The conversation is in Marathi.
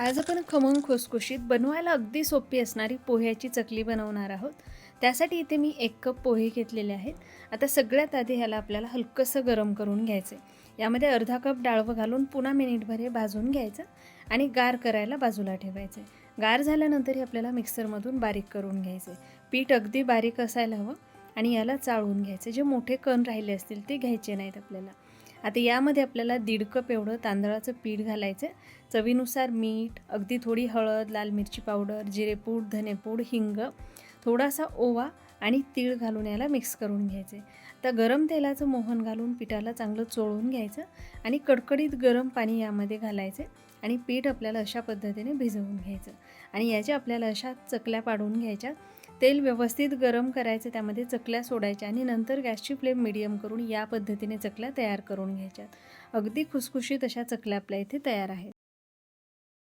आज आपण खमंग खुसखुशीत बनवायला अगदी सोपी असणारी पोह्याची चकली बनवणार आहोत. त्यासाठी इथे मी एक कप पोहे घेतलेले आहेत. आता सगळ्यात आधी ह्याला आपल्याला हलकंसं गरम करून घ्यायचं आहे यामध्ये अर्धा कप डाळवं घालून पुन्हा मिनिटभर हे भाजून घ्यायचं आणि गार करायला बाजूला ठेवायचं आहे गार झाल्यानंतरही आपल्याला मिक्सरमधून बारीक करून घ्यायचं पीठ अगदी बारीक असायला हवं आणि याला चाळून घ्यायचं जे मोठे कण राहिले असतील ते घ्यायचे नाहीत आपल्याला. आता यामध्ये आपल्याला दीड कप एवढं तांदळाचं पीठ घालायचं आहे चवीनुसार मीठ अगदी थोडी हळद लाल मिरची पावडर जिरेपूड धनेपूड हिंग थोडासा ओवा आणि तीळ घालून याला मिक्स करून घ्यायचे आता गरम तेलाचं मोहन घालून पिठाला चांगलं चोळून घ्यायचं आणि कडकडीत गरम पाणी यामध्ये घालायचे आणि पीठ आपल्याला अशा पद्धतीने भिजवून घ्यायचं. आणि याच्या आपल्याला अशा चकल्या पाडून घ्यायच्या. तेल व्यवस्थित गरम करायचं त्यामध्ये चकल्या सोडायच्या आणि नंतर गॅसची फ्लेम मिडियम करून या पद्धतीने चकल्या तयार करून घ्यायच्यात. अगदी खुसखुशीत अशा चकल्या आपल्या इथे तयार आहेत.